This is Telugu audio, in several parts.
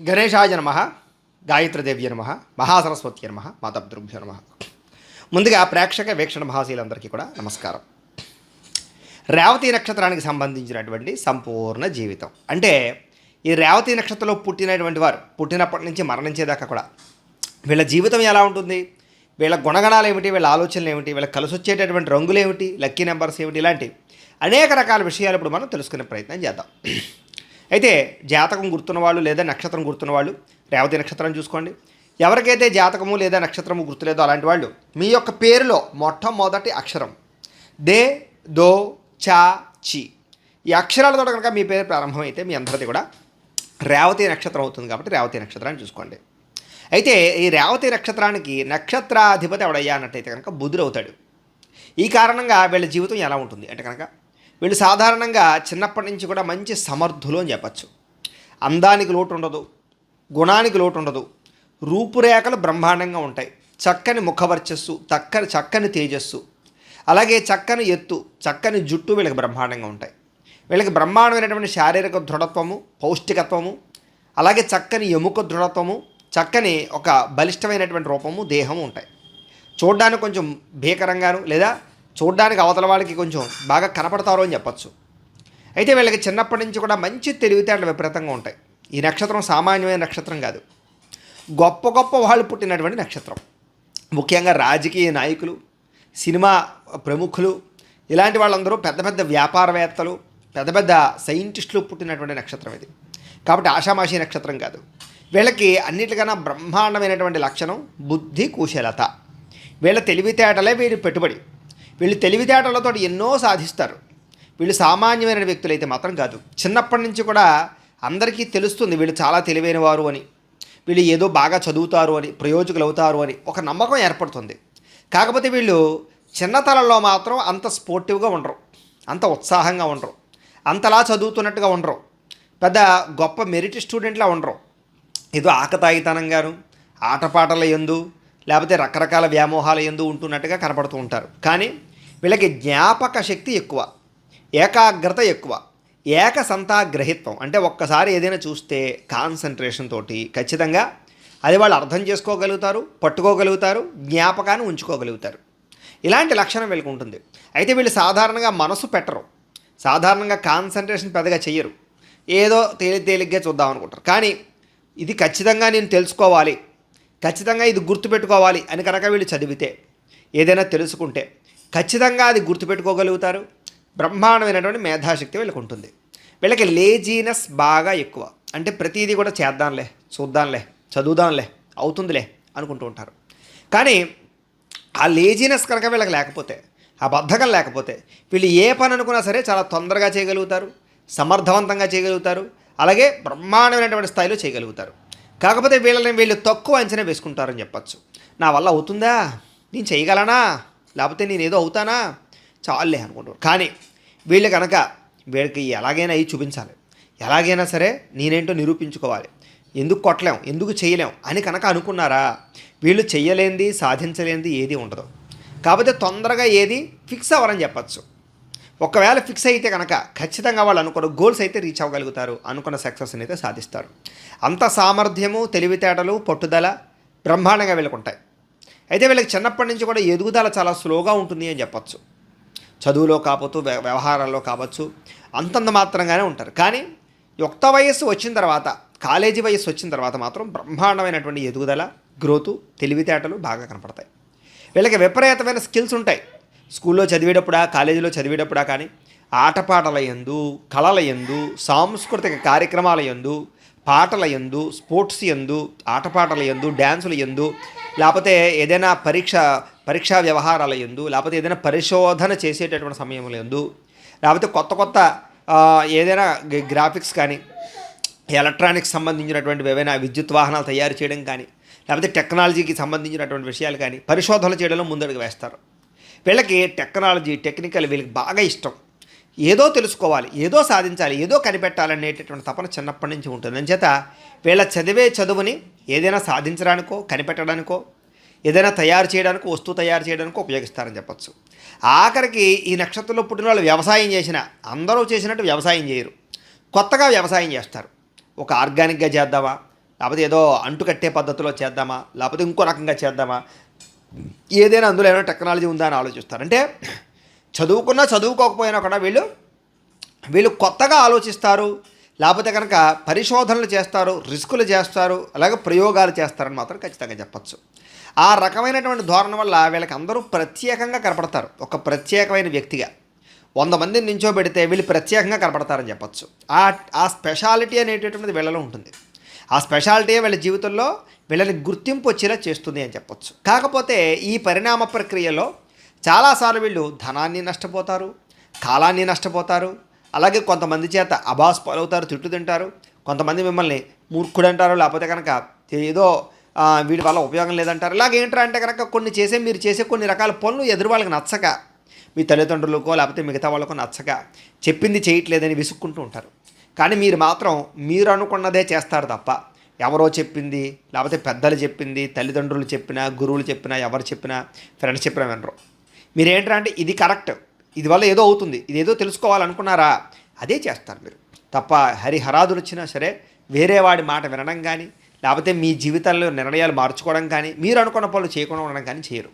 గణేశాయ నమ గాయత్రదేవ్య నమ మహాసరస్వతి నమ మాతృభ్యో నమ. ముందుగా ప్రేక్షక వీక్షణ మహాశీలందరికీ కూడా నమస్కారం. రేవతి నక్షత్రానికి సంబంధించినటువంటి సంపూర్ణ జీవితం. అంటే ఈ రేవతి నక్షత్రంలో పుట్టినటువంటి వారు పుట్టినప్పటి నుంచి మరణించేదాకా కూడా వీళ్ళ జీవితం ఎలా ఉంటుంది? వీళ్ళ గుణగణాలు ఏమిటి? వీళ్ళ ఆలోచనలు ఏమిటి? వీళ్ళ కలిసి వచ్చేటటువంటి రంగులు ఏమిటి? లక్కీ నెంబర్స్ ఏమిటి? ఇలాంటి అనేక రకాల విషయాలు ఇప్పుడు మనం తెలుసుకునే ప్రయత్నం చేద్దాం. అయితే జాతకం గుర్తున్న వాళ్ళు లేదా నక్షత్రం గుర్తున్న వాళ్ళు రేవతి నక్షత్రం చూసుకోండి. ఎవరికైతే జాతకము లేదా నక్షత్రము గుర్తులేదో అలాంటి వాళ్ళు మీ యొక్క పేరులో మొట్టమొదటి అక్షరం దే దో చా చి. ఈ అక్షరాలతో కనుక మీ పేరు ప్రారంభమైతే మీ అందరిది కూడా రేవతి నక్షత్రం అవుతుంది కాబట్టి రేవతి నక్షత్రాన్ని చూసుకోండి. అయితే ఈ రేవతి నక్షత్రానికి నక్షత్రాధిపతి ఎవడయ్యా అన్నట్టయితే కనుక బుధుడు అవుతాడు. ఈ కారణంగా వీళ్ళ జీవితం ఎలా ఉంటుంది అంటే కనుక వీళ్ళు సాధారణంగా చిన్నప్పటి నుంచి కూడా మంచి సమర్థులు అని చెప్పచ్చు. అందానికి లోటు ఉండదు గుణానికి లోటు ఉండదు రూపురేఖలు బ్రహ్మాండంగా ఉంటాయి. చక్కని ముఖవర్చస్సు చక్కని చక్కని తేజస్సు అలాగే చక్కని ఎత్తు చక్కని జుట్టు వీళ్ళకి బ్రహ్మాండంగా ఉంటాయి. వీళ్ళకి బ్రహ్మాండమైనటువంటి శారీరక దృఢత్వము పౌష్టికత్వము అలాగే చక్కని ఎముక దృఢత్వము చక్కని ఒక బలిష్టమైనటువంటి రూపము దేహము ఉంటాయి. చూడడానికి కొంచెం భీకరంగాను లేదా చూడడానికి అవతల వాళ్ళకి కొంచెం బాగా కనపడతారు అని చెప్పచ్చు. అయితే వీళ్ళకి చిన్నప్పటి నుంచి కూడా మంచి తెలివితేటలు విపరీతంగా ఉంటాయి. ఈ నక్షత్రం సామాన్యమైన నక్షత్రం కాదు. గొప్ప గొప్ప వాళ్ళు పుట్టినటువంటి నక్షత్రం. ముఖ్యంగా రాజకీయ నాయకులు సినిమా ప్రముఖులు ఇలాంటి వాళ్ళందరూ పెద్ద పెద్ద వ్యాపారవేత్తలు పెద్ద పెద్ద సైంటిస్టులు పుట్టినటువంటి నక్షత్రం ఇది. కాబట్టి ఆషామాషి నక్షత్రం కాదు. వీళ్ళకి అన్నిటికన్నా బ్రహ్మాండమైనటువంటి లక్షణం బుద్ధి కుశలత. వీళ్ళ తెలివితేటలే వీరి పెట్టుబడి. వీళ్ళు తెలివితేటలతో ఎన్నో సాధిస్తారు. వీళ్ళు సామాన్యమైన వ్యక్తులు అయితే మాత్రం కాదు. చిన్నప్పటి నుంచి కూడా అందరికీ తెలుస్తుంది వీళ్ళు చాలా తెలివైన వారు అని. వీళ్ళు ఏదో బాగా చదువుతారు అని ప్రయోజకులు అవుతారు అని ఒక నమ్మకం ఏర్పడుతుంది. కాకపోతే వీళ్ళు చిన్నతనంలో మాత్రం అంత స్పోర్టివ్గా ఉండరు. అంత ఉత్సాహంగా ఉండరు. అంతలా చదువుతున్నట్టుగా ఉండరు. పెద్ద గొప్ప మెరిట్ స్టూడెంట్లా ఉండరు. ఏదో ఆకతాయితనంగాను ఆటపాటల ఎందు లేకపోతే రకరకాల వ్యామోహాల ఎందు ఉంటున్నట్టుగా కనపడుతూ ఉంటారు. కానీ వీళ్ళకి జ్ఞాపక శక్తి ఎక్కువ ఏకాగ్రత ఎక్కువ ఏక సంతాగ్రహిత్వం అంటే ఒక్కసారి ఏదైనా చూస్తే కాన్సన్ట్రేషన్ తోటి ఖచ్చితంగా అది వాళ్ళు అర్థం చేసుకోగలుగుతారు పట్టుకోగలుగుతారు జ్ఞాపకాన్ని ఉంచుకోగలుగుతారు. ఇలాంటి లక్షణం వీళ్ళకి ఉంటుంది. అయితే వీళ్ళు సాధారణంగా మనసు పెట్టరు. సాధారణంగా కాన్సన్ట్రేషన్ పెద్దగా చెయ్యరు. ఏదో తేలి తేలిగ్గా చూద్దాం అనుకుంటారు. కానీ ఇది ఖచ్చితంగా నేను తెలుసుకోవాలి ఖచ్చితంగా ఇది గుర్తుపెట్టుకోవాలి అని కనుక వీళ్ళు చదివితే ఏదైనా తెలుసుకుంటే ఖచ్చితంగా అది గుర్తుపెట్టుకోగలుగుతారు. బ్రహ్మాండమైనటువంటి మేధాశక్తి వీళ్ళకి ఉంటుంది. వీళ్ళకి లేజీనెస్ బాగా ఎక్కువ. అంటే ప్రతిదీ కూడా చేద్దాంలే చూద్దాంలే చదువుదాంలే అవుతుందిలే అనుకుంటూ ఉంటారు. కానీ ఆ లేజీనెస్ కనుక వీళ్ళకి లేకపోతే ఆ బద్ధకం లేకపోతే వీళ్ళు ఏ పని అనుకున్నా సరే చాలా తొందరగా చేయగలుగుతారు సమర్థవంతంగా చేయగలుగుతారు అలాగే బ్రహ్మాండమైనటువంటి స్థాయిలో చేయగలుగుతారు. కాకపోతే వీళ్ళని వీళ్ళు తక్కువ అంచనా వేసుకుంటారని చెప్పచ్చు. నా వల్ల అవుతుందా? నేను చేయగలనా? లేకపోతే నేను ఏదో అవుతానా? చాలే అనుకుంటారు. కానీ వీళ్ళు కనుక వీళ్ళకి ఎలాగైనా అవి చూపించాలి. ఎలాగైనా సరే నేనేంటో నిరూపించుకోవాలి. ఎందుకు కొట్టలేం? ఎందుకు చేయలేం? అని కనుక అనుకున్నారా? వీళ్ళు చెయ్యలేంది సాధించలేనిది ఏది ఉండదు. కాకపోతే తొందరగా ఏది ఫిక్స్ అవ్వరని చెప్పచ్చు. ఒకవేళ ఫిక్స్ అయితే కనుక ఖచ్చితంగా వాళ్ళు అనుకున్న గోల్స్ అయితే రీచ్ అవ్వగలుగుతారు. అనుకున్న సక్సెస్ని అయితే సాధిస్తారు. అంత సామర్థ్యము తెలివితేటలు పట్టుదల బ్రహ్మాండంగా వెళ్ళుకుంటాయి. అయితే వీళ్ళకి చిన్నప్పటి నుంచి కూడా ఎదుగుదల చాలా స్లోగా ఉంటుంది అని చెప్పచ్చు. చదువులో కావచ్చు వ్య- వ్యవహారాల్లో కావచ్చు అంతంత మాత్రంగానే ఉంటారు. కానీ యుక్త వయస్సు వచ్చిన తర్వాత కాలేజీ వయస్సు వచ్చిన తర్వాత మాత్రం బ్రహ్మాండమైనటువంటి ఎదుగుదల గ్రోతు తెలివితేటలు బాగా కనపడతాయి. వీళ్ళకి విపరీతమైన స్కిల్స్ ఉంటాయి. స్కూల్లో చదివేటప్పుడా కాలేజీలో చదివేటప్పుడా కానీ ఆటపాటల యందు కళల యందు సాంస్కృతిక కార్యక్రమాల యందు పాటల యందు స్పోర్ట్స్ యందు ఆటపాటల యందు డ్యాన్సుల యందు లేకపోతే ఏదైనా పరీక్ష పరీక్షా వ్యవహారాల ఎందు లేకపోతే ఏదైనా పరిశోధన చేసేటటువంటి సమయంలో ఎందు లేకపోతే కొత్త కొత్త ఏదైనా గ్రాఫిక్స్ కానీ ఎలక్ట్రానిక్స్ సంబంధించినటువంటి ఏవైనా విద్యుత్ వాహనాలు తయారు చేయడం కానీ లేకపోతే టెక్నాలజీకి సంబంధించినటువంటి విషయాలు కానీ పరిశోధనలు చేయడంలో ముందడుగు వేస్తారు. వీళ్ళకి టెక్నాలజీ టెక్నికల్ వీళ్ళకి బాగా ఇష్టం. ఏదో తెలుసుకోవాలి ఏదో సాధించాలి ఏదో కనిపెట్టాలనేటటువంటి తపన చిన్నప్పటి నుంచి ఉంటుంది. అంచేత వీళ్ళ చదివే చదువుని ఏదైనా సాధించడానికో కనిపెట్టడానికో ఏదైనా తయారు చేయడానికో వస్తువు తయారు చేయడానికో ఉపయోగిస్తారని చెప్పొచ్చు. ఆఖరికి ఈ నక్షత్రంలో పుట్టిన వాళ్ళు వ్యవసాయం చేసిన అందరూ చేసినట్టు వ్యవసాయం చేయరు. కొత్తగా వ్యవసాయం చేస్తారు. ఒక ఆర్గానిక్గా చేద్దామా? లేకపోతే ఏదో అంటు కట్టే పద్ధతిలో చేద్దామా? లేకపోతే ఇంకో రకంగా చేద్దామా? ఏదైనా అందులో ఏమైనా టెక్నాలజీ ఉందా అని ఆలోచిస్తారు. అంటే చదువుకున్నా చదువుకోకపోయినా కూడా వీళ్ళు వీళ్ళు కొత్తగా ఆలోచిస్తారు లేకపోతే కనుక పరిశోధనలు చేస్తారు రిస్కులు చేస్తారు అలాగే ప్రయోగాలు చేస్తారని మాత్రం ఖచ్చితంగా చెప్పచ్చు. ఆ రకమైనటువంటి ధోరణి వల్ల వీళ్ళకి అందరూ ప్రత్యేకంగా కనపడతారు ఒక ప్రత్యేకమైన వ్యక్తిగా. వంద మందిని నించోబెడితే వీళ్ళు ప్రత్యేకంగా కనపడతారని చెప్పచ్చు. ఆ ఆ స్పెషాలిటీ అనేటటువంటిది వీళ్ళలో ఉంటుంది. ఆ స్పెషాలిటీ వీళ్ళ జీవితంలో వీళ్ళని గుర్తింపు వచ్చేలా చేస్తుంది అని చెప్పొచ్చు. కాకపోతే ఈ పరిణామ ప్రక్రియలో చాలాసార్లు వీళ్ళు ధనాన్ని నష్టపోతారు కాలాన్ని నష్టపోతారు అలాగే కొంతమంది చేత అబాస్ పాలవుతారు తిట్టు తింటారు కొంతమంది మిమ్మల్ని మూర్ఖుడు అంటారు లేకపోతే కనుక ఏదో వీటి వల్ల ఉపయోగం లేదంటారు. ఇలాగ ఏంటంటే అంటే కనుక కొన్ని చేసే మీరు చేసే కొన్ని రకాల పనులు ఎదురు వాళ్ళకి నచ్చక మీ తల్లిదండ్రులకో లేకపోతే మిగతా వాళ్ళకో నచ్చక చెప్పింది చేయట్లేదని విసుక్కుంటూ ఉంటారు. కానీ మీరు మాత్రం మీరు అనుకున్నదే చేస్తారు తప్ప ఎవరో చెప్పింది లేకపోతే పెద్దలు చెప్పింది తల్లిదండ్రులు చెప్పినా గురువులు చెప్పినా ఎవరు చెప్పినా ఫ్రెండ్స్ చెప్పినా వినరు. మీరేంటంటే అంటే ఇది కరెక్ట్. ఇది వల్ల ఏదో అవుతుంది. ఇది ఏదో తెలుసుకోవాలనుకున్నారా? అదే చేస్తారు మీరు. తప్ప హరిహరాదులు వచ్చినా సరే వేరే వాడి మాట వినడం కానీ లేకపోతే మీ జీవితంలో నిర్ణయాలు మార్చుకోవడం కానీ మీరు అనుకున్న పనులు చేయకుండా ఉండడం కానీ చేయరు.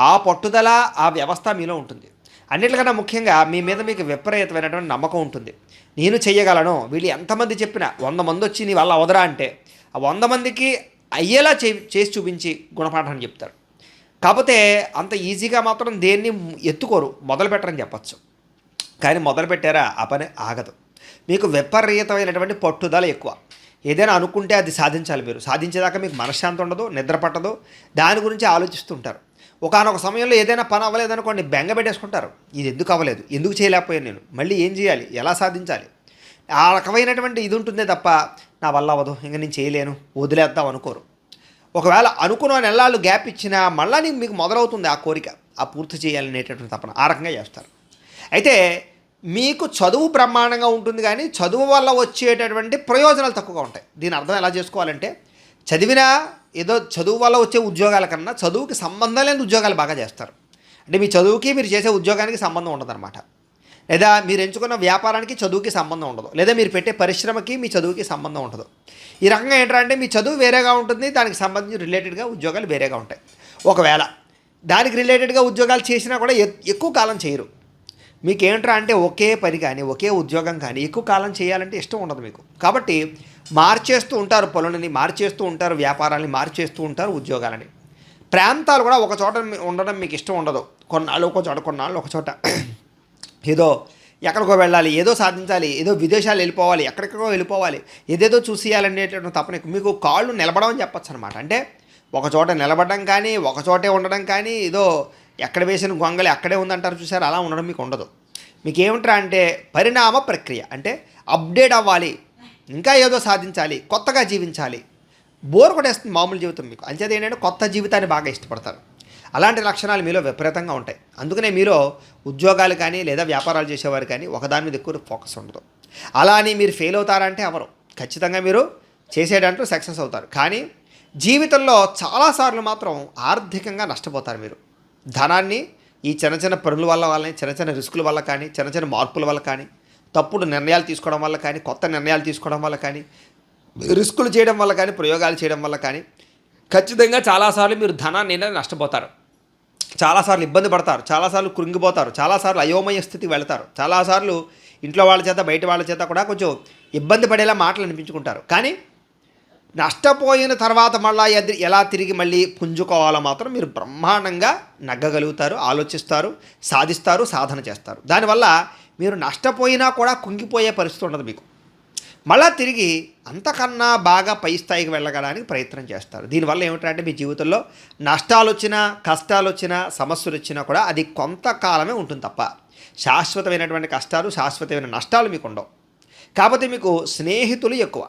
ఆ పట్టుదల ఆ వ్యవస్థ మీలో ఉంటుంది. అన్నిటికన్నా ముఖ్యంగా మీ మీద మీకు విపరీతమైనటువంటి నమ్మకం ఉంటుంది. నేను చేయగలను వీళ్ళు ఎంతమంది చెప్పినా వంద మంది వచ్చి నీ వల్ల అవదరా అంటే ఆ వంద మందికి అయ్యేలా చే చేసి చూపించి గుణపాఠాన్ని చెప్తారు. కాకపోతే అంత ఈజీగా మాత్రం దేన్ని ఎత్తుకోరు. మొదలు పెట్టరని చెప్పచ్చు. కానీ మొదలు పెట్టారా ఆ పని ఆగదు. మీకు విపరీతమైనటువంటి పట్టుదల ఎక్కువ. ఏదైనా అనుకుంటే అది సాధించాలి మీరు. సాధించేదాకా మీకు మనశ్శాంతి ఉండదు నిద్ర పట్టదు. దాని గురించి ఆలోచిస్తుంటారు. ఒకనొక సమయంలో ఏదైనా పని అవ్వలేదనుకోండి బెంగ పెట్టేసుకుంటారు. ఇది ఎందుకు అవ్వలేదు? ఎందుకు చేయలేకపోయాను నేను? మళ్ళీ ఏం చేయాలి? ఎలా సాధించాలి? ఆ రకమైనటువంటి ఇది ఉంటుందే తప్ప నా వల్ల అవ్వదు. ఇంకా నేను చేయలేను. వదిలేద్దాం అనుకోరు. ఒకవేళ అనుకున్న నెలలు గ్యాప్ ఇచ్చినా మళ్ళీ నీకు మీకు మొదలవుతుంది ఆ కోరిక ఆ పూర్తి చేయాలనేటటువంటి తపన. ఆ రకంగా చేస్తారు. అయితే మీకు చదువు బ్రహ్మాండంగా ఉంటుంది కానీ చదువు వల్ల వచ్చేటటువంటి ప్రయోజనాలు తక్కువగా ఉంటాయి. దీని అర్థం ఎలా చేసుకోవాలంటే చదివినా ఏదో చదువు వల్ల వచ్చే ఉద్యోగాల కన్నా చదువుకి సంబంధం లేని ఉద్యోగాలు బాగా చేస్తారు. అంటే మీ చదువుకి మీరు చేసే ఉద్యోగానికి సంబంధం ఉండదన్నమాట. లేదా మీరు ఎంచుకున్న వ్యాపారానికి చదువుకి సంబంధం ఉండదు లేదా మీరు పెట్టే పరిశ్రమకి మీ చదువుకి సంబంధం ఉండదు. ఈ రకంగా ఏంటంటే మీ చదువు వేరేగా ఉంటుంది దానికి సంబంధించి రిలేటెడ్గా ఉద్యోగాలు వేరేగా ఉంటాయి. ఒకవేళ దానికి రిలేటెడ్గా ఉద్యోగాలు చేసినా కూడా ఎక్కువ కాలం చేయరు. మీకు ఏంట్రా అంటే ఒకే పని కానీ ఒకే ఉద్యోగం కానీ ఎక్కువ కాలం చేయాలంటే ఇష్టం ఉండదు మీకు. కాబట్టి మార్చేస్తూ ఉంటారు పనులని మార్చేస్తూ ఉంటారు వ్యాపారాలని మార్చేస్తూ ఉంటారు ఉద్యోగాలని. ప్రాంతాలు కూడా ఒక చోట ఉండడం మీకు ఇష్టం ఉండదు. కొన్నాళ్ళు ఒక చోట కొన్నాళ్ళు ఒక చోట. ఏదో ఎక్కడికో వెళ్ళాలి ఏదో సాధించాలి ఏదో విదేశాలు వెళ్ళిపోవాలి ఎక్కడెక్కడికో వెళ్ళిపోవాలి ఏదేదో చూసేయాలనేటువంటి తపన మీకు కాళ్ళు నిలబడమని చెప్పొచ్చు అనమాట అంటే ఒక చోట నిలబడడం కానీ ఒక చోటే ఉండడం కానీ ఏదో ఎక్కడ వేసిన గొంగలి అక్కడే ఉందంటారు చూసారు? అలా ఉండడం మీకు ఉండదు. మీకు ఏమిట్రా అంటే పరిణామ ప్రక్రియ. అంటే అప్డేట్ అవ్వాలి ఇంకా ఏదో సాధించాలి కొత్తగా జీవించాలి. బోర్ కొట్టేస్తుంది మామూలు జీవితం మీకు. అంచేది ఏంటంటే కొత్త జీవితాన్ని బాగా ఇష్టపడతారు. అలాంటి లక్షణాలు మీలో విపరీతంగా ఉంటాయి. అందుకనే మీలో ఉద్యోగాలు కానీ లేదా వ్యాపారాలు చేసేవారు కానీ ఒకదాని మీద ఎక్కువ ఫోకస్ ఉండదు. అలా అని మీరు ఫెయిల్ అవుతారంటే అవరు ఖచ్చితంగా మీరు చేసేటంటూ సక్సెస్ అవుతారు. కానీ జీవితంలో చాలాసార్లు మాత్రం ఆర్థికంగా నష్టపోతారు మీరు. ధనాన్ని ఈ చిన్న చిన్న పనుల వల్ల వాళ్ళని చిన్న చిన్న రిస్కుల వల్ల కానీ చిన్న చిన్న మార్పుల వల్ల కానీ తప్పుడు నిర్ణయాలు తీసుకోవడం వల్ల కానీ కొత్త నిర్ణయాలు తీసుకోవడం వల్ల కానీ రిస్కులు చేయడం వల్ల కానీ ప్రయోగాలు చేయడం వల్ల కానీ ఖచ్చితంగా చాలాసార్లు మీరు ధనాన్ని నష్టపోతారు. చాలాసార్లు ఇబ్బంది పడతారు చాలాసార్లు కృంగిపోతారు చాలాసార్లు అయోమయ స్థితి వెళతారు. చాలాసార్లు ఇంట్లో వాళ్ళ చేత బయట వాళ్ళ చేత కూడా కొంచెం ఇబ్బంది పడేలా మాటలు అనిపించుకుంటారు. కానీ నష్టపోయిన తర్వాత మళ్ళీ ఎలా తిరిగి మళ్ళీ పుంజుకోవాలో మాత్రం మీరు బ్రహ్మాండంగా నగ్గగలుగుతారు ఆలోచిస్తారు సాధిస్తారు సాధన చేస్తారు. దానివల్ల మీరు నష్టపోయినా కూడా కుంగిపోయే పరిస్థితి ఉండదు మీకు. మళ్ళా తిరిగి అంతకన్నా బాగా పై స్థాయికి వెళ్ళగడానికి ప్రయత్నం చేస్తారు. దీనివల్ల ఏమిటంటే మీ జీవితంలో నష్టాలు వచ్చినా కష్టాలు వచ్చినా సమస్యలు వచ్చినా కూడా అది కొంతకాలమే ఉంటుంది తప్ప శాశ్వతమైనటువంటి కష్టాలు శాశ్వతమైన నష్టాలు మీకు ఉండవు. కాకపోతే మీకు స్నేహితులు ఎక్కువ.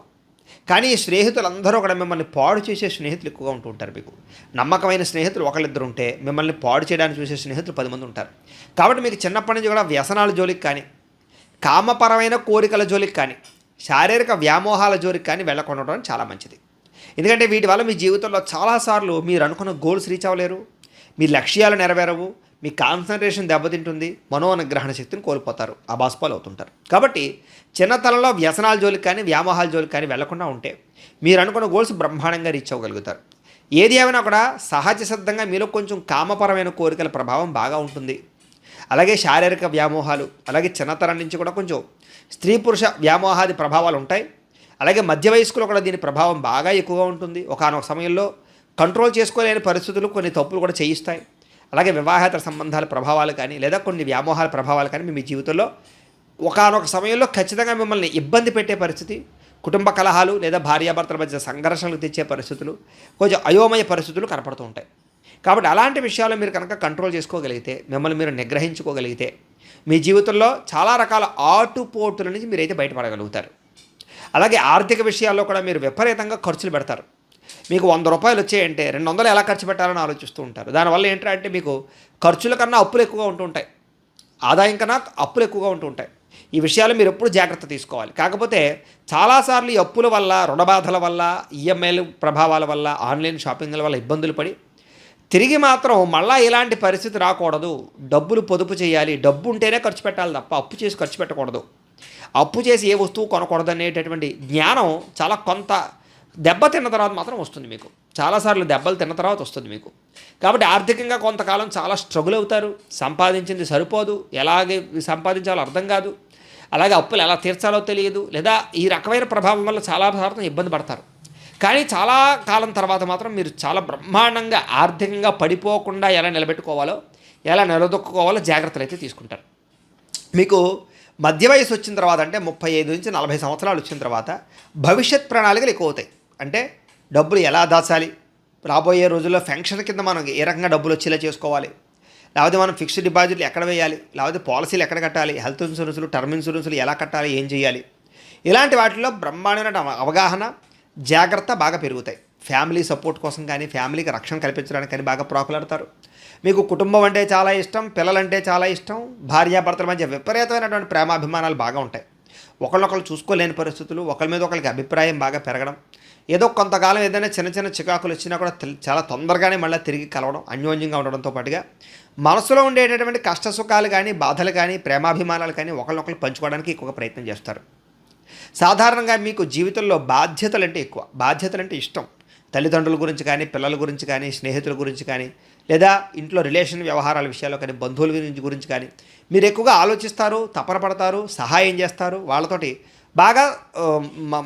కానీ ఈ స్నేహితులందరూ కూడా మిమ్మల్ని పాడు చేసే స్నేహితులు ఎక్కువగా ఉంటూ ఉంటారు మీకు. నమ్మకమైన స్నేహితులు ఒకళ్ళిద్దరు ఉంటే మిమ్మల్ని పాడు చేయడానికి చూసే స్నేహితులు పది మంది ఉంటారు. కాబట్టి మీకు చిన్నప్పటి నుంచి కూడా వ్యసనాల జోలికి కానీ కామపరమైన కోరికల జోలికి కానీ శారీరక వ్యామోహాల జోలికి కానీ వెళ్ళకుండా ఉండడం చాలా మంచిది. ఎందుకంటే వీటి వల్ల మీ జీవితంలో చాలాసార్లు మీరు అనుకున్న గోల్స్ రీచ్ అవ్వలేరు. మీ లక్ష్యాలు నెరవేరవు. మీ కాన్సన్ట్రేషన్ దెబ్బతింటుంది. మనోనుగ్రహణ శక్తిని కోల్పోతారు. అబాస్పాలు అవుతుంటారు. కాబట్టి చిన్నతనంలో వ్యసనాల జోలికి కానీ వ్యామోహాల జోలికి కానీ వెళ్ళకుండా ఉంటే మీరు అనుకున్న గోల్స్ బ్రహ్మాండంగా రీచ్ అవ్వగలుగుతారు. ఏది ఏమైనా కూడా సహజ సిద్ధంగా మీలో కొంచెం కామపరమైన కోరికల ప్రభావం బాగా ఉంటుంది. అలాగే శారీరక వ్యామోహాలు అలాగే చిన్నతనం నుంచి కూడా కొంచెం స్త్రీ పురుష వ్యామోహాది ప్రభావాలు ఉంటాయి. అలాగే మధ్య వయస్కులో కూడా దీని ప్రభావం బాగా ఎక్కువగా ఉంటుంది. ఒకనొక సమయంలో కంట్రోల్ చేసుకోలేని పరిస్థితులు కొన్ని తప్పులు కూడా చేయిస్తాయి. అలాగే వివాహేతర సంబంధాల ప్రభావాలు కానీ లేదా కొన్ని వ్యామోహాల ప్రభావాలు కానీ మీ జీవితంలో ఒకనొక సమయంలో ఖచ్చితంగా మిమ్మల్ని ఇబ్బంది పెట్టే పరిస్థితి కుటుంబ కలహాలు లేదా భార్యాభర్తల మధ్య సంఘర్షణలు తెచ్చే పరిస్థితులు కొంచెం అయోమయ పరిస్థితులు కనపడుతూ ఉంటాయి. కాబట్టి అలాంటి విషయాలు మీరు కనుక కంట్రోల్ చేసుకోగలిగితే మిమ్మల్ని మీరు నిగ్రహించుకోగలిగితే మీ జీవితంలో చాలా రకాల ఆటుపోటుల నుంచి మీరైతే బయటపడగలుగుతారు. అలాగే ఆర్థిక విషయాల్లో కూడా మీరు విపరీతంగా ఖర్చులు పెడతారు. మీకు వంద రూపాయలు వచ్చాయంటే రెండు వందలు ఎలా ఖర్చు పెట్టాలని ఆలోచిస్తూ ఉంటారు. దానివల్ల ఏంటంటే మీకు ఖర్చుల కన్నా అప్పులు ఎక్కువగా ఉంటూ ఉంటాయి. ఆదాయం కన్నా అప్పులు ఎక్కువగా ఉంటూ ఉంటాయి. ఈ విషయాలు మీరు ఎప్పుడు జాగ్రత్త తీసుకోవాలి. కాకపోతే చాలాసార్లు ఈ అప్పుల వల్ల రుణబాధల వల్ల ఈఎంఐల ప్రభావాల వల్ల ఆన్లైన్ షాపింగ్ల వల్ల ఇబ్బందులు పడి తిరిగి మాత్రం మళ్ళా ఇలాంటి పరిస్థితి రాకూడదు. డబ్బులు పొదుపు చేయాలి. డబ్బు ఉంటేనే ఖర్చు పెట్టాలి తప్ప అప్పు చేసి ఖర్చు పెట్టకూడదు. అప్పు చేసి ఏ వస్తువు కొనకూడదు అనేటటువంటి జ్ఞానం చాలా కొంత దెబ్బ తిన్న తర్వాత మాత్రం వస్తుంది మీకు. చాలాసార్లు దెబ్బలు తిన్న తర్వాత వస్తుంది మీకు. కాబట్టి ఆర్థికంగా కొంతకాలం చాలా స్ట్రగుల్ అవుతారు. సంపాదించింది సరిపోదు. ఎలాగే సంపాదించాలో అర్థం కాదు. అలాగే అప్పులు ఎలా తీర్చాలో తెలియదు. లేదా ఈ రకమైన ప్రభావం వల్ల చాలా శాతం ఇబ్బంది పడతారు. కానీ చాలా కాలం తర్వాత మాత్రం మీరు చాలా బ్రహ్మాండంగా ఆర్థికంగా పడిపోకుండా ఎలా నిలబెట్టుకోవాలో ఎలా నిలదొక్కుకోవాలో జాగ్రత్తలు అయితే తీసుకుంటారు. మీకు మధ్య వయసు వచ్చిన తర్వాత అంటే ముప్పై ఐదు నుంచి నలభై సంవత్సరాలు వచ్చిన తర్వాత భవిష్యత్ ప్రణాళికలు ఎక్కువ అవుతాయి. అంటే డబ్బులు ఎలా దాచాలి? రాబోయే రోజుల్లో ఫెన్షన్ కింద మనం ఏ రకంగా డబ్బులు వచ్చేలా చేసుకోవాలి? లేకపోతే మనం ఫిక్స్డ్ డిపాజిట్లు ఎక్కడ వేయాలి? లేకపోతే పాలసీలు ఎక్కడ కట్టాలి? హెల్త్ ఇన్సూరెన్సులు టర్మ్ ఇన్సూరెన్సులు ఎలా కట్టాలి? ఏం చేయాలి? ఇలాంటి వాటిలో బ్రహ్మాండమైన అవగాహన జాగ్రత్త బాగా పెరుగుతాయి. ఫ్యామిలీ సపోర్ట్ కోసం కానీ ఫ్యామిలీకి రక్షణ కల్పించడానికి కానీ బాగా ప్రాకులాడతారు. మీకు కుటుంబం అంటే చాలా ఇష్టం పిల్లలంటే చాలా ఇష్టం భార్యాభర్తల మధ్య విపరీతమైనటువంటి ప్రేమాభిమానాలు బాగా ఉంటాయి. ఒకళ్ళొకళ్ళు చూసుకోలేని పరిస్థితులు ఒకరి మీద ఒకరికి అభిప్రాయం బాగా పెరగడం. ఏదో కొంతకాలం ఏదైనా చిన్న చిన్న చికాకులు వచ్చినా కూడా తెల్- చాలా తొందరగానే మళ్ళీ తిరిగి కలవడం అన్యోన్యంగా ఉండడంతో పాటుగా మనసులో ఉండేటటువంటి కష్టసుఖాలు కానీ బాధలు కానీ ప్రేమాభిమానాలు కానీ ఒకరినొకరు పంచుకోవడానికి ఎక్కువ ప్రయత్నం చేస్తారు. సాధారణంగా మీకు జీవితంలో బాధ్యతలు అంటే ఎక్కువ. బాధ్యతలు అంటే ఇష్టం. తల్లిదండ్రుల గురించి కానీ పిల్లల గురించి కానీ స్నేహితుల గురించి కానీ లేదా ఇంట్లో రిలేషన్ వ్యవహారాల విషయాల్లో కానీ బంధువుల గురించి గురించి కానీ మీరు ఎక్కువగా ఆలోచిస్తారు తపన పడతారు సహాయం చేస్తారు వాళ్ళతోటి బాగా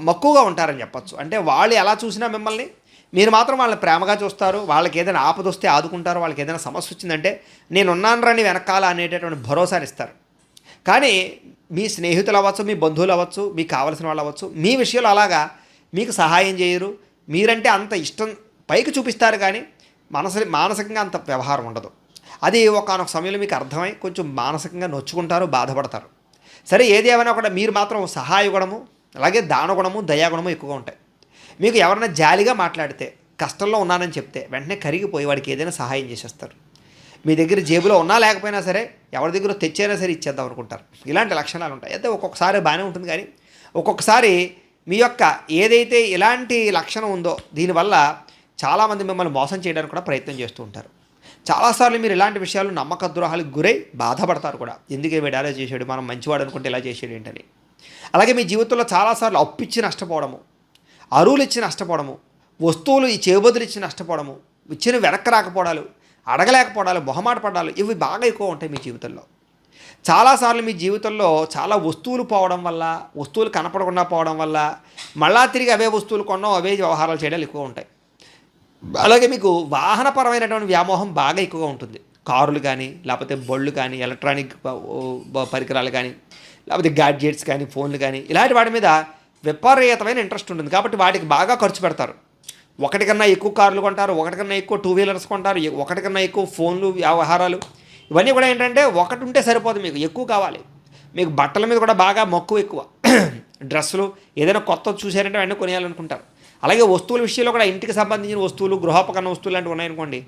మక్కువగా ఉంటారని చెప్పొచ్చు. అంటే వాళ్ళు ఎలా చూసినా మిమ్మల్ని మీరు మాత్రం వాళ్ళని ప్రేమగా చూస్తారు వాళ్ళకి ఏదైనా ఆపదొస్తే ఆదుకుంటారు వాళ్ళకి ఏదైనా సమస్య వచ్చిందంటే నేను రాని వెనకాల అనేటటువంటి భరోసాని ఇస్తారు కానీ మీ స్నేహితులు అవ్వచ్చు మీ బంధువులు అవ్వచ్చు మీకు కావలసిన వాళ్ళు అవ్వచ్చు మీ విషయంలో అలాగా మీకు సహాయం చేయరు. మీరంటే అంత ఇష్టం పైకి చూపిస్తారు కానీ మనసు మానసికంగా అంత వ్యవహారం ఉండదు. అది ఒకనొక సమయంలో మీకు అర్థమై కొంచెం మానసికంగా నొచ్చుకుంటారు బాధపడతారు. సరే ఏది ఏమైనా కూడా మీరు మాత్రం సహాయ గుణము అలాగే దానగుణము దయాగుణము ఎక్కువగా ఉంటాయి. మీకు ఎవరైనా జాలిగా మాట్లాడితే కష్టంలో ఉన్నానని చెప్తే వెంటనే కరిగిపోయి వాడికి ఏదైనా సహాయం చేసేస్తారు. మీ దగ్గర జేబులో ఉన్నా లేకపోయినా సరే ఎవరి దగ్గర తెచ్చైనా సరే ఇచ్చేద్దాం అనుకుంటారు. ఇలాంటి లక్షణాలు ఉంటాయి. అయితే ఒక్కొక్కసారి బాగానే ఉంటుంది కానీ ఒక్కొక్కసారి మీ యొక్క ఏదైతే ఇలాంటి లక్షణం ఉందో దీనివల్ల చాలామంది మిమ్మల్ని మోసం చేయడానికి కూడా ప్రయత్నం చేస్తూ ఉంటారు. చాలాసార్లు మీరు ఇలాంటి విషయాలు నమ్మక ద్రోహాలకు గురై బాధపడతారు కూడా. ఎందుకే వీడు అలా చేసాడు మనం మంచివాడు అనుకుంటే ఇలా చేసాడు ఏంటని. అలాగే మీ జీవితంలో చాలాసార్లు అప్పిచ్చి నష్టపోవడము అరువులు ఇచ్చి నష్టపోవడము వస్తువులు ఈ చేబదులు ఇచ్చి నష్టపోవడము ఇచ్చిన వెనక్కి రాకపోవడాలు అడగలేకపోవడాలు మొహమాట పడాలి ఇవి బాగా ఎక్కువ ఉంటాయి మీ జీవితంలో. చాలాసార్లు మీ జీవితంలో చాలా వస్తువులు పోవడం వల్ల వస్తువులు కనపడకుండా పోవడం వల్ల మళ్ళా తిరిగి అవే వస్తువులు కొనడం అవే వ్యవహారాలు చేయడాలు ఎక్కువ ఉంటాయి. అలాగే మీకు వాహనపరమైనటువంటి వ్యామోహం బాగా ఎక్కువగా ఉంటుంది. కారులు కానీ లేకపోతే బళ్ళు కానీ ఎలక్ట్రానిక్ పరికరాలు కానీ లేకపోతే గ్యాడ్జెట్స్ కానీ ఫోన్లు కానీ ఇలాంటి వాటి మీద విపరీతమైన ఇంట్రెస్ట్ ఉంటుంది. కాబట్టి వాటికి బాగా ఖర్చు పెడతారు. ఒకటికన్నా ఎక్కువ కార్లు కొంటారు ఒకటికన్నా ఎక్కువ టూ వీలర్స్ కొంటారు ఒకటికన్నా ఎక్కువ ఫోన్లు వ్యవహారాలు. ఇవన్నీ కూడా ఏంటంటే ఒకటి ఉంటే సరిపోదు మీకు ఎక్కువ కావాలి. మీకు బట్టల మీద కూడా బాగా మక్కువ ఎక్కువ. డ్రెస్సులు ఏదైనా కొత్త చూసారంటే వెంటనే కొనేయాలనుకుంటారు. అలాగే వస్తువుల విషయంలో కూడా ఇంటికి సంబంధించిన వస్తువులు గృహోపకరణ వస్తువులు లాంటివి ఉన్నాయనుకోండి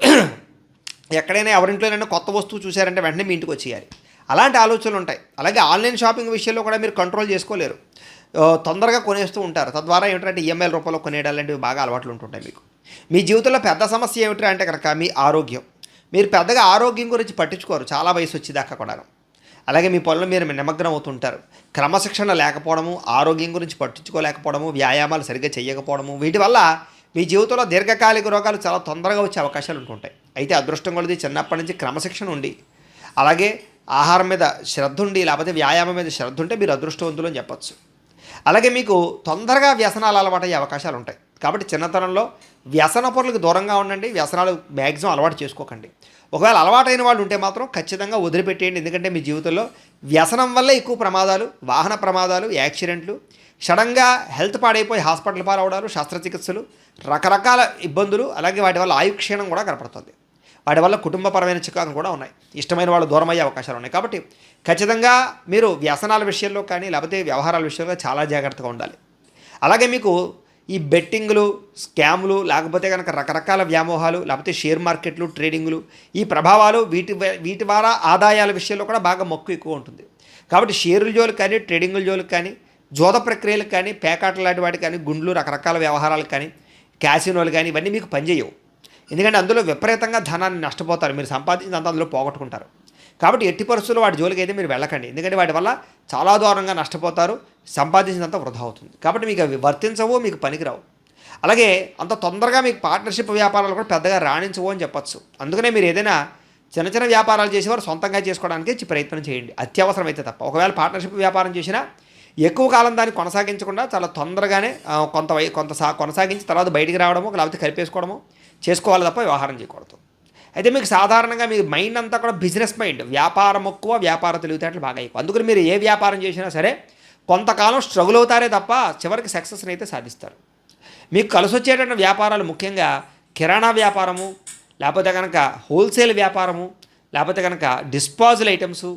ఎక్కడైనా ఎవరింట్లోనైనా కొత్త వస్తువు చూశారంటే వెంటనే మీ ఇంటికి వచ్చేయాలి. అలాంటి ఆలోచనలు ఉంటాయి. అలాగే ఆన్లైన్ షాపింగ్ విషయంలో కూడా మీరు కంట్రోల్ చేసుకోలేరు. తొందరగా కొనేస్తూ ఉంటారు. తద్వారా ఏమిటంటే ఈఎంఐల రూపంలో కొనేయడం లాంటివి బాగా అలవాట్లు ఉంటుంటాయి మీకు. మీ జీవితంలో పెద్ద సమస్య ఏమిటి అంటే కనుక మీ ఆరోగ్యం. మీరు పెద్దగా ఆరోగ్యం గురించి పట్టించుకోరు. చాలా వయసు వచ్చేదాకా కూడా అలాగే మీ పనులు మీరు నిమగ్నం అవుతుంటారు. క్రమశిక్షణ లేకపోవడము ఆరోగ్యం గురించి పట్టించుకోలేకపోవడము వ్యాయామాలు సరిగ్గా చేయకపోవడము వీటి వల్ల మీ జీవితంలో దీర్ఘకాలిక రోగాలు చాలా తొందరగా వచ్చే అవకాశాలు ఉంటుంటాయి. అయితే అదృష్టం కొలది చిన్నప్పటి నుంచి క్రమశిక్షణ ఉండి అలాగే ఆహారం మీద శ్రద్ధ ఉండి లేకపోతే వ్యాయామం మీద శ్రద్ధ ఉంటే మీరు అదృష్టవంతులు అని చెప్పచ్చు. అలాగే మీకు తొందరగా వ్యసనాలు అలవాటయ్యే అవకాశాలు ఉంటాయి. కాబట్టి చిన్నతనంలో వ్యసన పనులకు దూరంగా ఉండండి వ్యసనాలు మ్యాక్సిమం అలవాటు చేసుకోకండి. ఒకవేళ అలవాటైన వాళ్ళు ఉంటే మాత్రం ఖచ్చితంగా వదిలిపెట్టేయండి. ఎందుకంటే మీ జీవితంలో వ్యసనం వల్లే ఎక్కువ ప్రమాదాలు వాహన ప్రమాదాలు యాక్సిడెంట్లు సడన్గా హెల్త్ పాడైపోయి హాస్పిటల్ పాలవడాలు శస్త్రచికిత్సలు రకరకాల ఇబ్బందులు అలాగే వాటి వల్ల ఆయుక్షీణం కూడా కనపడుతుంది. వాటి వల్ల కుటుంబపరమైన చికాకులు కూడా ఉన్నాయి. ఇష్టమైన వాళ్ళు దూరం అయ్యే అవకాశాలు ఉన్నాయి. కాబట్టి ఖచ్చితంగా మీరు వ్యసనాల విషయంలో కానీ లేకపోతే వ్యవహారాల విషయంలో చాలా జాగ్రత్తగా ఉండాలి. అలాగే మీకు ఈ బెట్టింగ్లు స్కామ్లు లేకపోతే కనుక రకరకాల వ్యామోహాలు లేకపోతే షేర్ మార్కెట్లు ట్రేడింగ్లు ఈ ప్రభావాలు వీటి వీటి ద్వారా ఆదాయాల విషయంలో కూడా బాగా మొక్కు ఎక్కువ ఉంటుంది. కాబట్టి షేర్ల జోలికి కానీ ట్రేడింగుల జోలికి కానీ జోద ప్రక్రియలకు కానీ పేకాటలు లాంటి వాటికి కానీ గుండ్లు రకరకాల వ్యవహారాలు కానీ క్యాసినోలు కానీ ఇవన్నీ మీకు పనిచేయవు. ఎందుకంటే అందులో విపరీతంగా ధనాన్ని నష్టపోతారు. మీరు సంపాదించినంత అందులో పోగొట్టుకుంటారు. కాబట్టి ఎట్టి పరిస్థితుల్లో వాటి జోలికి అయితే మీరు వెళ్ళకండి. ఎందుకంటే వాటి వల్ల చాలా దూరంగా నష్టపోతారు. సంపాదించినంత వృధా అవుతుంది. కాబట్టి మీకు అవి వర్తించవు మీకు పనికిరావు. అలాగే అంత తొందరగా మీకు పార్ట్నర్షిప్ వ్యాపారాలు కూడా పెద్దగా రాణించవు అని చెప్పొచ్చు. అందుకనే మీరు ఏదైనా చిన్న చిన్న వ్యాపారాలు చేసేవారు సొంతంగా చేసుకోవడానికి ప్రయత్నం చేయండి. అత్యవసరం అయితే తప్ప. ఒకవేళ పార్ట్నర్షిప్ వ్యాపారం చేసినా ఎక్కువ కాలం దాన్ని కొనసాగించకుండా చాలా తొందరగానే కొంత కొంత సా కొనసాగించి తర్వాత బయటికి రావడము లేకపోతే కలిపేసుకోవడము చేసుకోవాలి తప్ప వ్యవహారం చేయకూడదు. అయితే మీకు సాధారణంగా మీ మైండ్ అంతా కూడా బిజినెస్ మైండ్ వ్యాపారం ఎక్కువ వ్యాపార తెలివితేటలు బాగా ఎక్కువ. అందుకని మీరు ఏ వ్యాపారం చేసినా సరే కొంతకాలం స్ట్రగుల్ అవుతారే తప్ప చివరికి సక్సెస్ని అయితే సాధిస్తారు. మీకు కలిసి వచ్చేటువంటి వ్యాపారాలు ముఖ్యంగా కిరాణా వ్యాపారము లేకపోతే కనుక హోల్సేల్ వ్యాపారము లేకపోతే కనుక డిస్పాజల్ ఐటమ్స్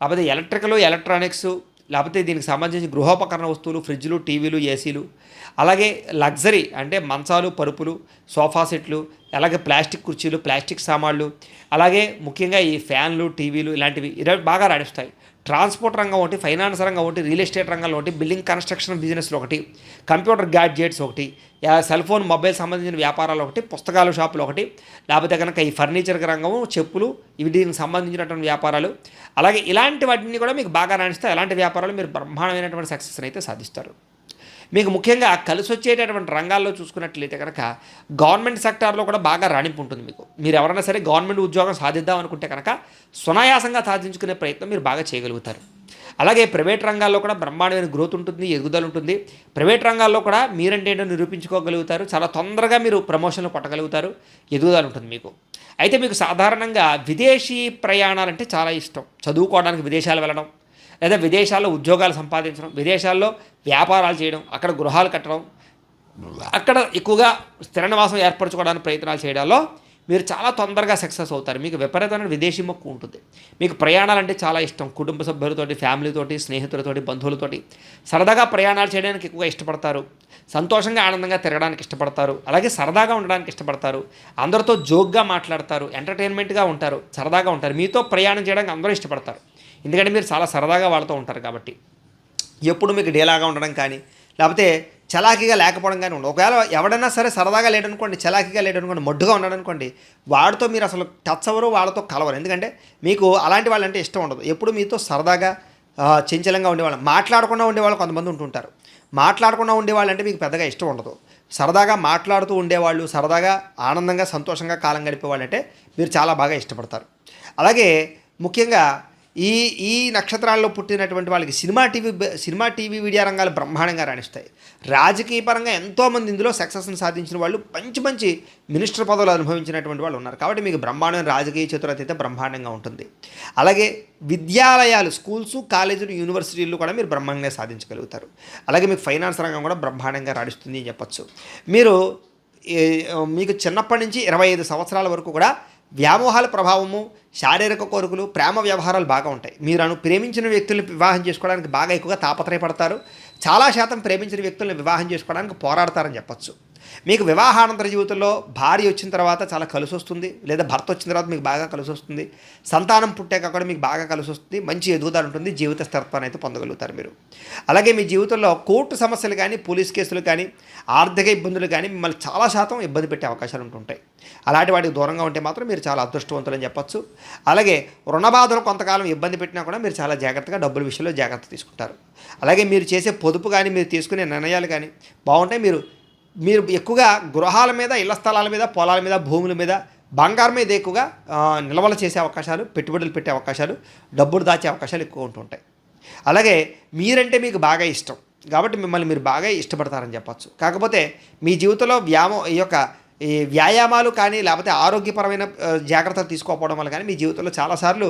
లేకపోతే ఎలక్ట్రికల్ ఎలక్ట్రానిక్స్ లేకపోతే దీనికి సంబంధించిన గృహోపకరణ వస్తువులు ఫ్రిడ్జ్లు టీవీలు ఏసీలు అలాగే లగ్జరీ అంటే మంచాలు పరుపులు సోఫా సెట్లు అలాగే ప్లాస్టిక్ కుర్చీలు ప్లాస్టిక్ సామాన్లు అలాగే ముఖ్యంగా ఈ ఫ్యాన్లు టీవీలు ఇలాంటివి ఇలా బాగా రాణిస్తాయి. ట్రాన్స్పోర్ట్ రంగం ఒకటి ఫైనాన్స్ రంగం ఒకటి రియల్ ఎస్టేట్ రంగంలో ఒకటి బిల్డింగ్ కన్స్ట్రక్షన్ బిజినెస్లో ఒకటి కంప్యూటర్ గ్యాడ్జెట్స్ ఒకటి సెల్ ఫోన్ మొబైల్ సంబంధించిన వ్యాపారాలు ఒకటి పుస్తకాల షాపులు ఒకటి లేకపోతే కనుక ఈ ఫర్నిచర్ రంగము చెప్పులు ఇవి దీనికి సంబంధించినటువంటి వ్యాపారాలు. అలాగే ఇలాంటి వాటిని కూడా మీకు బాగా రాణిస్తే అలాంటి వ్యాపారాలు మీరు బ్రహ్మాండమైనటువంటి సక్సెస్ని అయితే సాధిస్తారు. మీకు ముఖ్యంగా కలిసి వచ్చేటటువంటి రంగాల్లో చూసుకున్నట్లయితే కనుక గవర్నమెంట్ సెక్టార్లో కూడా బాగా రాణింపు ఉంటుంది మీకు. మీరు ఎవరైనా సరే గవర్నమెంట్ ఉద్యోగం సాధిద్దాం అనుకుంటే కనుక సునాయాసంగా సాధించుకునే ప్రయత్నం మీరు బాగా చేయగలుగుతారు. అలాగే ప్రైవేట్ రంగాల్లో కూడా బ్రహ్మాండమైన గ్రోత్ ఉంటుంది ఎదుగుదల ఉంటుంది. ప్రైవేట్ రంగాల్లో కూడా మీరంటే ఏంటో నిరూపించుకోగలుగుతారు. చాలా తొందరగా మీరు ప్రమోషన్లు కొట్టగలుగుతారు. ఎదుగుదల ఉంటుంది మీకు. అయితే మీకు సాధారణంగా విదేశీ ప్రయాణాలంటే చాలా ఇష్టం. చదువుకోవడానికి విదేశాలు వెళ్ళడం లేదా విదేశాల్లో ఉద్యోగాలు సంపాదించడం విదేశాల్లో వ్యాపారాలు చేయడం అక్కడ గృహాలు కట్టడం అక్కడ ఎక్కువగా స్థిర నివాసం ఏర్పరచుకోవడానికి ప్రయత్నాలు చేయడంలో మీరు చాలా తొందరగా సక్సెస్ అవుతారు. మీకు విపరీతమైన విదేశీ మొక్కు ఉంటుంది. మీకు ప్రయాణాలు అంటే చాలా ఇష్టం. కుటుంబ సభ్యులతోటి ఫ్యామిలీతోటి స్నేహితులతోటి బంధువులతోటి సరదాగా ప్రయాణాలు చేయడానికి ఎక్కువగా ఇష్టపడతారు. సంతోషంగా ఆనందంగా తిరగడానికి ఇష్టపడతారు. అలాగే సరదాగా ఉండడానికి ఇష్టపడతారు. అందరితో జోక్గా మాట్లాడతారు. ఎంటర్టైన్మెంట్గా ఉంటారు. సరదాగా ఉంటారు. మీతో ప్రయాణం చేయడానికి అందరూ ఇష్టపడతారు. ఎందుకంటే మీరు చాలా సరదాగా వాళ్ళతో ఉంటారు కాబట్టి. ఎప్పుడు మీకు డేలాగా ఉండడం కానీ లేకపోతే చలాకీగా లేకపోవడం కానీ ఉండదు ఒకవేళ ఎవడైనా సరే సరదాగా లేడనుకోండి చలాకీగా లేడనుకోండి మొడ్డుగా ఉండడనుకోండి అనుకోండి వాడితో మీరు అసలు టచ్ అవ్వరు వాళ్ళతో కలవరు. ఎందుకంటే మీకు అలాంటి వాళ్ళంటే ఇష్టం ఉండదు. ఎప్పుడు మీతో సరదాగా చంచలంగా ఉండేవాళ్ళు. మాట్లాడకుండా ఉండేవాళ్ళు కొంతమంది ఉంటుంటారు. మాట్లాడకుండా ఉండేవాళ్ళంటే మీకు పెద్దగా ఇష్టం ఉండదు. సరదాగా మాట్లాడుతూ ఉండేవాళ్ళు సరదాగా ఆనందంగా సంతోషంగా కాలం గడిపేవాళ్ళంటే మీరు చాలా బాగా ఇష్టపడతారు. అలాగే ముఖ్యంగా ఈ ఈ నక్షత్రాల్లో పుట్టినటువంటి వాళ్ళకి cinema TV cinema TV media రంగాలు బ్రహ్మాండంగా రాణిస్తాయి. రాజకీయ పరంగా ఎంతోమంది ఇందులో సక్సెస్ని సాధించిన వాళ్ళు మంచి మంచి మినిస్టర్ పదవులు అనుభవించినటువంటి వాళ్ళు ఉన్నారు. కాబట్టి మీకు బ్రహ్మాండమైన రాజకీయ చతురత అయితే బ్రహ్మాండంగా ఉంటుంది. అలాగే విద్యాలయాలు స్కూల్స్ కాలేజీలు యూనివర్సిటీలు కూడా మీరు బ్రహ్మాండంగా సాధించగలుగుతారు. అలాగే మీకు ఫైనాన్స్ రంగం కూడా బ్రహ్మాండంగా రాణిస్తుంది అని చెప్పొచ్చు. మీరు మీకు చిన్నప్పటి నుంచి ఇరవై ఐదు సంవత్సరాల వరకు కూడా వ్యామోహాల ప్రభావము శారీరక కోరికలు ప్రేమ వ్యవహారాలు బాగా ఉంటాయి. మీరు ప్రేమించిన వ్యక్తులను వివాహం చేసుకోవడానికి బాగా ఎక్కువగా తాపత్రయపడతారు. చాలా శాతం ప్రేమించిన వ్యక్తులను వివాహం చేసుకోవడానికి పోరాడతారని చెప్పొచ్చు. మీకు వివాహానంతర జీవితంలో భార్య వచ్చిన తర్వాత చాలా కలిసి వస్తుంది లేదా భర్త వచ్చిన తర్వాత మీకు బాగా కలిసి వస్తుంది సంతానం పుట్టాక కూడా మీకు బాగా కలిసి వస్తుంది మంచి ఎదుగుదల ఉంటుంది జీవిత స్థిరత్వాన్ని అయితే పొందగలుగుతారు మీరు. అలాగే మీ జీవితంలో కోర్టు సమస్యలు కానీ పోలీస్ కేసులు కానీ ఆర్థిక ఇబ్బందులు కానీ మిమ్మల్ని చాలా శాతం ఇబ్బంది పెట్టే అవకాశాలు ఉంటుంటాయి అలాంటి వాటికి దూరంగా ఉంటే మాత్రం మీరు చాలా అదృష్టవంతులని చెప్పచ్చు. అలాగే రుణబాధలు కొంతకాలం ఇబ్బంది పెట్టినా కూడా మీరు చాలా జాగ్రత్తగా డబ్బుల విషయంలో జాగ్రత్త తీసుకుంటారు. అలాగే మీరు చేసే పొదుపు కానీ మీరు తీసుకునే నిర్ణయాలు కానీ బాగుంటాయి. మీరు మీరు ఎక్కువగా గృహాల మీద ఇళ్ళ స్థలాల మీద పొలాల మీద భూముల మీద బంగారం మీద ఎక్కువగా నిల్వలు చేసే అవకాశాలు పెట్టుబడులు పెట్టే అవకాశాలు డబ్బులు దాచే అవకాశాలు ఎక్కువ ఉంటుంటాయి అలాగే మీరంటే మీకు బాగా ఇష్టం. కాబట్టి మిమ్మల్ని మీరు బాగా ఇష్టపడతారని చెప్పచ్చు. కాకపోతే మీ జీవితంలో వ్యామో ఈ యొక్క ఈ వ్యాయామాలు కానీ లేకపోతే ఆరోగ్యపరమైన జాగ్రత్తలు తీసుకోకపోవడం వల్ల కానీ మీ జీవితంలో చాలాసార్లు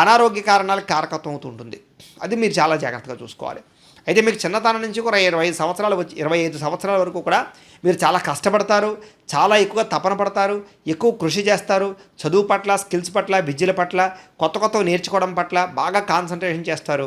అనారోగ్య కారణాలకు కారకత్వం అవుతుంటుంది అది మీరు చాలా జాగ్రత్తగా చూసుకోవాలి. అయితే మీకు చిన్నతనం నుంచి కూడా ఇరవై ఐదు సంవత్సరాలు వచ్చి ఇరవై ఐదు సంవత్సరాల వరకు కూడా మీరు చాలా కష్టపడతారు చాలా ఎక్కువగా తపన పడతారు ఎక్కువ కృషి చేస్తారు చదువు పట్ల స్కిల్స్ పట్ల విద్యల పట్ల కొత్త కొత్తవి నేర్చుకోవడం పట్ల బాగా కాన్సన్ట్రేషన్ చేస్తారు.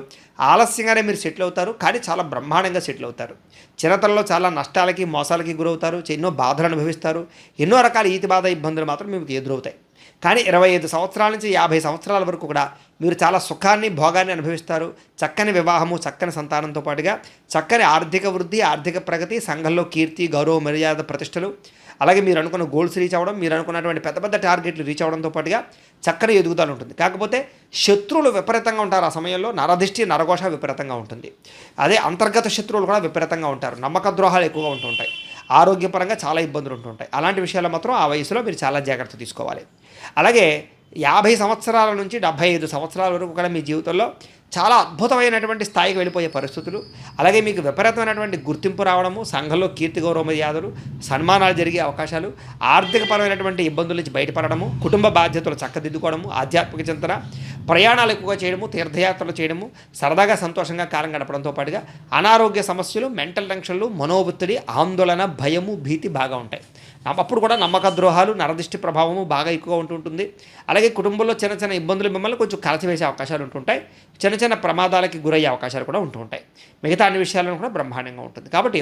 ఆలస్యంగానే మీరు సెటిల్ అవుతారు కానీ చాలా బ్రహ్మాండంగా సెటిల్ అవుతారు. చిన్నతనంలో చాలా నష్టాలకి మోసాలకి గురవుతారు ఎన్నో బాధలు అనుభవిస్తారు ఎన్నో రకాల ఈతి బాధ ఇబ్బందులు మాత్రం మీకు ఎదురవుతాయి. కానీ ఇరవై ఐదు సంవత్సరాల నుంచి యాభై సంవత్సరాల వరకు కూడా మీరు చాలా సుఖాన్ని భోగాన్ని అనుభవిస్తారు. చక్కని వివాహము చక్కని సంతానంతో పాటుగా చక్కని ఆర్థిక వృద్ధి ఆర్థిక ప్రగతి సంఘంలో కీర్తి గౌరవ మర్యాద ప్రతిష్టలు. అలాగే మీరు అనుకున్న గోల్స్ రీచ్ అవ్వడం మీరు అనుకున్నటువంటి పెద్ద పెద్ద టార్గెట్లు రీచ్ అవ్వడంతో పాటుగా చక్కని ఎదుగుదల ఉంటుంది. కాకపోతే శత్రువులు విపరీతంగా ఉంటారు ఆ సమయంలో. నరదిష్టి నరఘోష విపరీతంగా ఉంటుంది. అదే అంతర్గత శత్రువులు కూడా విపరీతంగా ఉంటారు. నమ్మక ద్రోహాలు ఎక్కువగా ఉంటుంటాయి ఆరోగ్యపరంగా చాలా ఇబ్బందులు ఉంటుంటాయి అలాంటి విషయాలు మాత్రం ఆ వయసులో మీరు చాలా జాగ్రత్త తీసుకోవాలి. అలాగే యాభై సంవత్సరాల నుంచి డెబ్భై ఐదు సంవత్సరాల వరకు కూడా మీ జీవితంలో చాలా అద్భుతమైనటువంటి స్థాయికి వెళ్ళిపోయే పరిస్థితులు. అలాగే మీకు విపరీతమైనటువంటి గుర్తింపు రావడము సంఘంలో కీర్తి గౌరవ మర్యాదలు సన్మానాలు జరిగే అవకాశాలు ఆర్థికపరమైనటువంటి ఇబ్బందుల నుంచి బయటపడడము కుటుంబ బాధ్యతలు చక్కదిద్దుకోవడము ఆధ్యాత్మిక చింతన ప్రయాణాలు ఎక్కువగా చేయడము తీర్థయాత్రలు చేయడము సరదాగా సంతోషంగా కాలం గడపడంతో పాటుగా అనారోగ్య సమస్యలు మెంటల్ టెన్షన్లు మనోబొత్తిడి ఆందోళన భయము భీతి బాగా ఉంటాయి. అప్పుడు కూడా నమ్మక ద్రోహాలు నరదిష్టి ప్రభావము బాగా ఎక్కువగా ఉంటుంటుంది. అలాగే కుటుంబంలో చిన్న చిన్న ఇబ్బందులు మిమ్మల్ని కొంచెం కలచివేసే అవకాశాలు ఉంటుంటాయి. చిన్న చిన్న ప్రమాదాలకి గురయ్యే అవకాశాలు కూడా ఉంటూ ఉంటాయి. మిగతా అన్ని విషయాలను కూడా బ్రహ్మాండంగా ఉంటుంది. కాబట్టి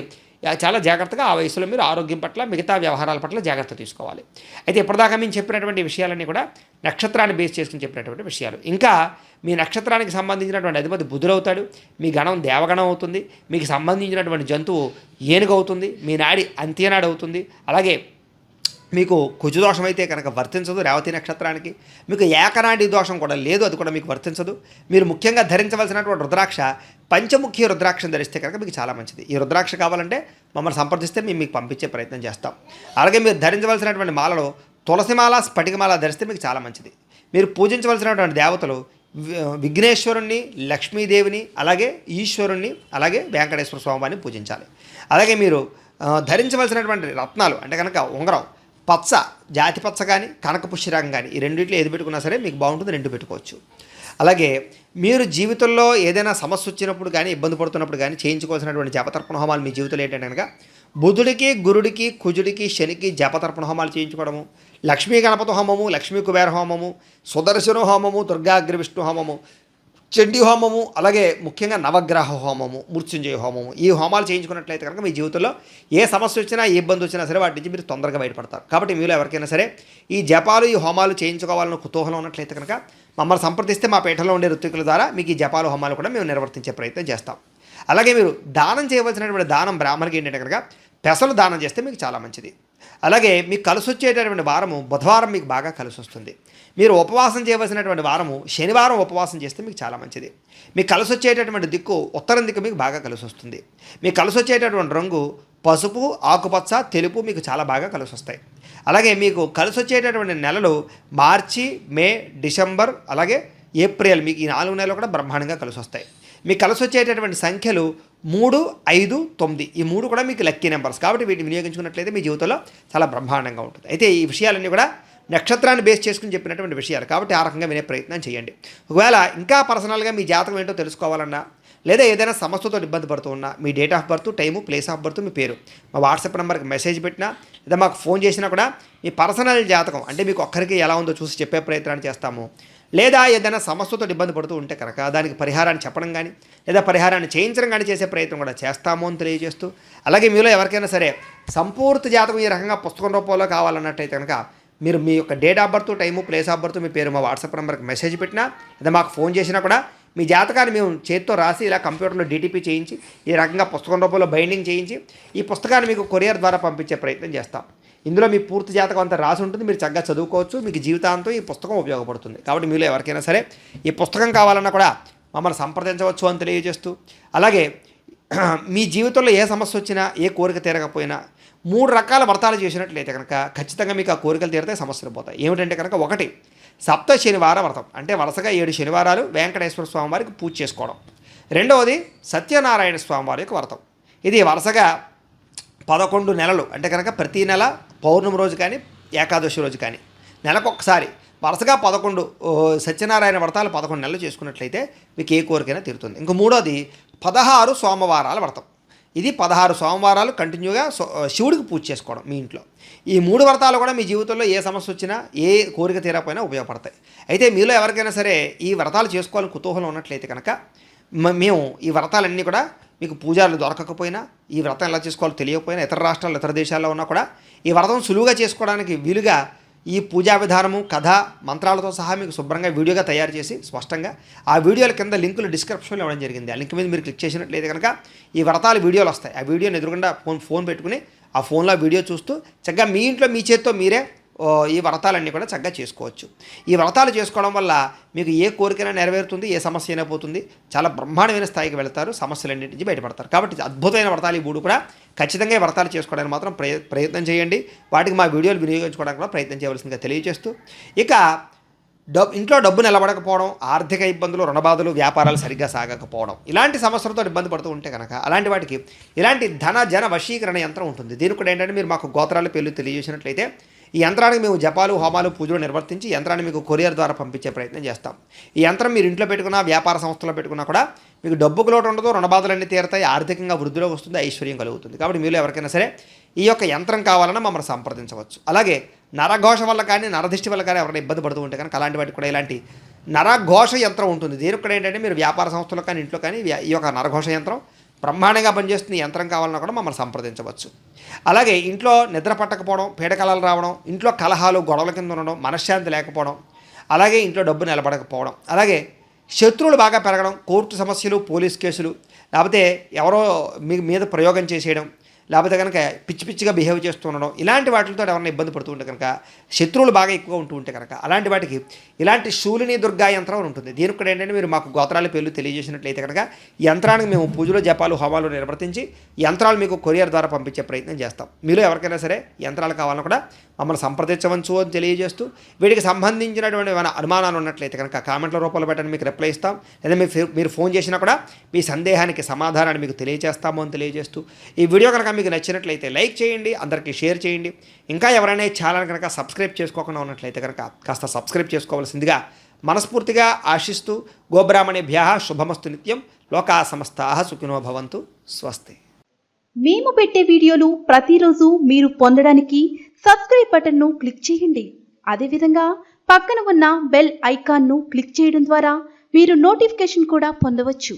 చాలా జాగ్రత్తగా ఆ వయసులో మీరు ఆరోగ్యం పట్ల మిగతా వ్యవహారాల పట్ల జాగ్రత్త తీసుకోవాలి. అయితే ఇప్పటిదాకా మేము చెప్పినటువంటి విషయాలన్నీ కూడా నక్షత్రాన్ని బేస్ చేసుకుని చెప్పినటువంటి విషయాలు. ఇంకా మీ నక్షత్రానికి సంబంధించినటువంటి అధిపతి బుధుడవుతాడు మీ గణం దేవగణం అవుతుంది. మీకు సంబంధించినటువంటి జంతువు ఏనుగు అవుతుంది. మీ నాడి అంత్యనాడు అవుతుంది. అలాగే మీకు కుజదోషం అయితే కనుక వర్తించదు రేవతి నక్షత్రానికి. మీకు ఏకనాడి దోషం కూడా లేదు అది కూడా మీకు వర్తించదు. మీరు ముఖ్యంగా ధరించవలసినటువంటి రుద్రాక్ష పంచముఖి రుద్రాక్షను ధరిస్తే కనుక మీకు చాలా మంచిది. ఈ రుద్రాక్ష కావాలంటే మమ్మల్ని సంప్రదిస్తే మేము మీకు పంపించే ప్రయత్నం చేస్తాం. అలాగే మీరు ధరించవలసినటువంటి మాలలో తులసిమాల స్ఫటికమాల ధరిస్తే మీకు చాలా మంచిది. మీరు పూజించవలసినటువంటి దేవతలు విఘ్నేశ్వరుణ్ణి లక్ష్మీదేవిని అలాగే ఈశ్వరుణ్ణి అలాగే వెంకటేశ్వర స్వామిని పూజించాలి. అలాగే మీరు ధరించవలసినటువంటి రత్నాలు అంటే కనుక ఉంగరం పచ్చ జాతి పచ్చ కానీ కనక పుష్యరాగం కానీ ఈ రెండింటిలో ఏది పెట్టుకున్నా సరే మీకు బాగుంటుంది రెండు పెట్టుకోవచ్చు. అలాగే మీరు జీవితంలో ఏదైనా సమస్య వచ్చినప్పుడు కానీ ఇబ్బంది పడుతున్నప్పుడు కానీ చేయించుకోవాల్సినటువంటి జపతర్పణ హోమాలు మీ జీవితంలో ఏంటంటే కనుక బుధుడికి గురుడికి కుజుడికి శనికి జపతర్పణ హోమాలు చేయించుకోవడము లక్ష్మీ గణపతి హోమము లక్ష్మీ కుబేర హోమము సుదర్శన హోమము దుర్గాగ్రి విష్ణు హోమము చండీ హోమము అలాగే ముఖ్యంగా నవగ్రహ హోమము మృత్యుంజయ హోమము ఈ హోమాలు చేయించుకున్నట్లయితే కనుక మీ జీవితంలో ఏ సమస్య వచ్చినా ఏ ఇబ్బంది వచ్చినా సరే వాటి నుంచి మీరు తొందరగా బయటపడతారు. కాబట్టి మీలో ఎవరికైనా సరే ఈ జపాలు ఈ హోమాలు చేయించుకోవాలన్న కుతూహలం ఉన్నట్లయితే కనుక మమ్మల్ని సంప్రదిస్తే మా పీఠంలో ఉండే ఋతుకుల ద్వారా మీకు ఈ జపాలు హోమాలు కూడా మేము నిర్వర్తించే ప్రయత్నం చేస్తాం. అలాగే మీరు దానం చేయవలసినటువంటి దానం బ్రాహ్మణకి ఏంటంటే కనుక పెసలు దానం చేస్తే మీకు చాలా మంచిది. అలాగే మీకు కలిసి వచ్చేటటువంటి వారము బుధవారం మీకు బాగా కలిసి వస్తుంది మీరు ఉపవాసం చేయవలసినటువంటి వారము శనివారం ఉపవాసం చేస్తే మీకు చాలా మంచిది. మీకు కలిసి వచ్చేటటువంటి దిక్కు ఉత్తరం దిక్కు మీకు బాగా కలిసి వస్తుంది. మీకు కలిసి వచ్చేటటువంటి రంగు పసుపు ఆకుపచ్చ తెలుపు మీకు చాలా బాగా కలిసి వస్తాయి. అలాగే మీకు కలిసి వచ్చేటటువంటి నెలలు మార్చి మే డిసెంబర్ అలాగే ఏప్రిల్ మీకు ఈ నాలుగు నెలలు కూడా బ్రహ్మాండంగా కలిసి వస్తాయి. మీకు కలిసి వచ్చేటటువంటి సంఖ్యలు మూడు ఐదు తొమ్మిది ఈ మూడు కూడా మీకు లక్కీ నెంబర్స్. కాబట్టి వీటిని వినియోగించుకున్నట్లయితే మీ జీవితంలో చాలా బ్రహ్మాండంగా ఉంటుంది. అయితే ఈ విషయాలన్నీ కూడా నక్షత్రాన్ని బేస్ చేసుకుని చెప్పినటువంటి విషయాలు. కాబట్టి ఆ రకంగా వినే ప్రయత్నం చేయండి. ఒకవేళ ఇంకా పర్సనల్గా మీ జాతకం ఏంటో తెలుసుకోవాలన్నా లేదా ఏదైనా సమస్యతో ఇబ్బంది పడుతూ ఉన్నా మీ date of birth time place of birth మీ పేరు మా వాట్సాప్ నెంబర్కి మెసేజ్ పెట్టినా లేదా మాకు ఫోన్ చేసినా కూడా మీ పర్సనల్ జాతకం అంటే మీకు ఒక్కరికి ఎలా ఉందో చూసి చెప్పే ప్రయత్నాన్ని చేస్తాము. లేదా ఏదైనా సమస్యతో ఇబ్బంది పడుతూ ఉంటే కనుక దానికి పరిహారాన్ని చెప్పడం కానీ లేదా పరిహారాన్ని చేయించడం కానీ చేసే ప్రయత్నం కూడా చేస్తాము అని తెలియజేస్తూ అలాగే మీలో ఎవరికైనా సరే సంపూర్తి జాతకం ఈ రకంగా పుస్తకం రూపంలో కావాలన్నట్టయితే కనుక మీరు మీ యొక్క date of birth time place of birth మీ పేరు మా వాట్సాప్ నెంబర్కి మెసేజ్ పెట్టినా లేదా మాకు ఫోన్ చేసినా కూడా మీ జాతకాన్ని మేము చేతితో రాసి ఇలా కంప్యూటర్లో డీటీపీ చేయించి ఈ రకంగా పుస్తకం రూపంలో బైండింగ్ చేయించి ఈ పుస్తకాన్ని మీకు కొరియర్ ద్వారా పంపించే ప్రయత్నం చేస్తాం. ఇందులో మీ పూర్తి జాతకం అంతా రాసి ఉంటుంది మీరు చక్కగా చదువుకోవచ్చు మీకు జీవితాంతం ఈ పుస్తకం ఉపయోగపడుతుంది. కాబట్టి మీలో ఎవరికైనా సరే ఈ పుస్తకం కావాలన్నా కూడా మమ్మల్ని సంప్రదించవచ్చు అని తెలియజేస్తూ అలాగే మీ జీవితంలో ఏ సమస్య వచ్చినా ఏ కోరిక తీరకపోయినా మూడు రకాల వ్రతాలు చేసినట్లయితే కనుక ఖచ్చితంగా మీకు ఆ కోరికలు తీరితే సమస్యలు పోతాయి. ఏమిటంటే కనుక ఒకటి సప్త శనివార వ్రతం అంటే వరుసగా ఏడు శనివారాలు వెంకటేశ్వర స్వామి వారికి పూజ చేసుకోవడం. రెండవది సత్యనారాయణ స్వామివారి యొక్క వ్రతం. ఇది వరుసగా పదకొండు నెలలు అంటే కనుక ప్రతి నెల పౌర్ణమి రోజు కానీ ఏకాదశి రోజు కానీ నెలకొకసారి వరుసగా పదకొండు సత్యనారాయణ వ్రతాలు పదకొండు నెలలు చేసుకున్నట్లయితే మీకు ఏ కోరికైనా తీరుతుంది. ఇంక మూడోది పదహారు సోమవారాల వ్రతం. ఇది పదహారు సోమవారాలు కంటిన్యూగా సో- శివుడికి పూజ చేసుకోవడం మీ ఇంట్లో. ఈ మూడు వ్రతాలు కూడా మీ జీవితంలో ఏ సమస్య వచ్చినా ఏ కోరిక తీరకపోయినా ఉపయోగపడతాయి. అయితే మీలో ఎవరికైనా సరే ఈ వ్రతాలు చేసుకోవాలని కుతూహలం ఉన్నట్లయితే కనుక మేము ఈ వ్రతాలన్నీ కూడా మీకు పూజారులు దొరకకపోయినా ఈ వ్రతం ఎలా చేసుకోవాలో తెలియకపోయినా ఇతర రాష్ట్రాల్లో ఇతర దేశాల్లో ఉన్నా కూడా ఈ వ్రతం సులువుగా చేసుకోవడానికి వీలుగా ఈ పూజా విధానము కథ మంత్రాలతో సహా మీకు శుభ్రంగా వీడియోగా తయారు చేసి స్పష్టంగా ఆ వీడియోల కింద లింకులు డిస్క్రిప్షన్లో ఇవ్వడం జరిగింది. ఆ లింక్ మీద మీరు క్లిక్ చేసినట్లయితే కనుక ఈ వ్రతాల వీడియోలు వస్తాయి. ఆ వీడియోని ఎదురుకుండా ఫోన్ ఫోన్ పెట్టుకుని ఆ ఫోన్లో వీడియో చూస్తూ చక్కగా మీ ఇంట్లో మీ చేతితో మీరే ఈ వ్రతాలన్నీ కూడా చక్కగా చేసుకోవచ్చు. ఈ వ్రతాలు చేసుకోవడం వల్ల మీకు ఏ కోరికైనా నెరవేరుతుంది ఏ సమస్య అయినా పోతుంది. చాలా బ్రహ్మాండమైన స్థాయికి వెళ్తారు సమస్యలన్నింటి నుంచి బయటపడతారు. కాబట్టి అద్భుతమైన వ్రతాలు ఈ మూడు కూడా ఖచ్చితంగా వ్రతాలు చేసుకోవడానికి మాత్రం ప్రయత్నం చేయండి. వాటికి మా వీడియోలు వినియోగించుకోవడానికి కూడా ప్రయత్నం చేయవలసిందిగా తెలియజేస్తూ. ఇక డబ్బు ఇంట్లో డబ్బు నిలబడకపోవడం ఆర్థిక ఇబ్బందులు రుణబాధలు వ్యాపారాలు సరిగ్గా సాగకపోవడం ఇలాంటి సమస్యలతో ఇబ్బంది పడుతూ ఉంటే కనుక అలాంటి వాటికి ఇలాంటి ధన జన వశీకరణ యంత్రం ఉంటుంది. దీనికి కూడా ఏంటంటే మీరు మాకు గోత్రాల పేర్లు తెలియజేసినట్లయితే ఈ యంత్రానికి మేము జపాలు హోమాలు పూజలు నిర్వర్తించి యంత్రాన్ని మీకు కొరియర్ ద్వారా పంపించే ప్రయత్నం చేస్తాం. ఈ యంత్రం మీరు ఇంట్లో పెట్టుకున్నా వ్యాపార సంస్థలో పెట్టుకున్నా కూడా మీకు డబ్బుకు లోటు ఉండదు రుణబాధలన్నీ తీరతాయి ఆర్థికంగా వృద్ధిలో వస్తుంది ఐశ్వర్యం కలుగుతుంది. కాబట్టి మీరు ఎవరికైనా సరే ఈ యొక్క యంత్రం కావాలన్నా మమ్మల్ని సంప్రదించవచ్చు. అలాగే నరఘోష వల్ల కానీ నరదిష్టి వల్ల కానీ ఎవరైనా ఇబ్బంది పడుతూ ఉంటే కనుక అలాంటి వాటికి కూడా ఇలాంటి నరఘోష యంత్రం ఉంటుంది. దీనికి కూడా ఏంటంటే మీరు వ్యాపార సంస్థలో కానీ ఇంట్లో కానీ ఈ యొక్క నరఘోష యంత్రం బ్రహ్మాండంగా పనిచేస్తుంది యంత్రం కావాలన్నా కూడా మమ్మల్ని సంప్రదించవచ్చు. అలాగే ఇంట్లో నిద్ర పట్టకపోవడం పీడకలాలు రావడం ఇంట్లో కలహాలు గొడవల కింద ఉండడం మనశ్శాంతి లేకపోవడం అలాగే ఇంట్లో డబ్బు నిలబడకపోవడం అలాగే శత్రువులు బాగా పెరగడం కోర్టు సమస్యలు పోలీస్ కేసులు లేకపోతే ఎవరో మీ మీద ప్రయోగం చేసేయడం లేకపోతే కనుక పిచ్చి పిచ్చిగా బిహేవ్ చేస్తూ ఉండడం ఇలాంటి వాటితో ఎవరైనా ఇబ్బంది పడుతూ ఉంటే కనుక శత్రువులు బాగా ఎక్కువ ఉంటూ ఉంటే కనుక అలాంటి వాటికి ఇలాంటి శూలిని దుర్గా యంత్రం ఉంటుంది. దీనికి కూడా ఏంటంటే మీరు మాకు గోత్రాల పేర్లు తెలియజేసినట్లయితే కనుక యంత్రానికి మేము పూజలు జపాలు హోమాలు నిర్వర్తించి యంత్రాలు మీకు కొరియర్ ద్వారా పంపించే ప్రయత్నం చేస్తాం. మీరు ఎవరికైనా సరే యంత్రాలు కావాలన్నా కూడా మమ్మల్ని సంప్రదించవచ్చు అని తెలియజేస్తూ వీటికి సంబంధించినటువంటి ఏమైనా అనుమానాలు ఉన్నట్లయితే కనుక కామెంట్ల రూపంలో పెట్టండి మీకు రిప్లై ఇస్తాం. లేదా మీరు మీరు ఫోన్ చేసినా కూడా మీ సందేహానికి సమాధానాన్ని మీకు తెలియజేస్తాము అని తెలియజేస్తూ ఈ వీడియో కనుక మీకు నచ్చినట్లయితే లైక్ చేయండి అందరికీ షేర్ చేయండి. ఇంకా ఎవరైనా ఛానల్ కనుక సబ్స్క్రైబ్ చేసుకోకుండా ఉన్నట్లయితే కనుక కాస్త సబ్స్క్రైబ్ చేసుకోవాల్సిందిగా మనస్ఫూర్తిగా ఆశిస్తూ గోబ్రాహ్మణేభ్య శుభమస్తు నిత్యం. లోకా సమస్తా సుఖినో భవంతు. స్వస్తి. మేము పెట్టే వీడియోలు ప్రతిరోజు మీరు పొందడానికి సబ్స్క్రైబ్ బటన్ను క్లిక్ చేయండి. అదేవిధంగా పక్కన ఉన్న బెల్ ఐకాన్ను క్లిక్ చేయడం ద్వారా మీరు నోటిఫికేషన్ కూడా పొందవచ్చు.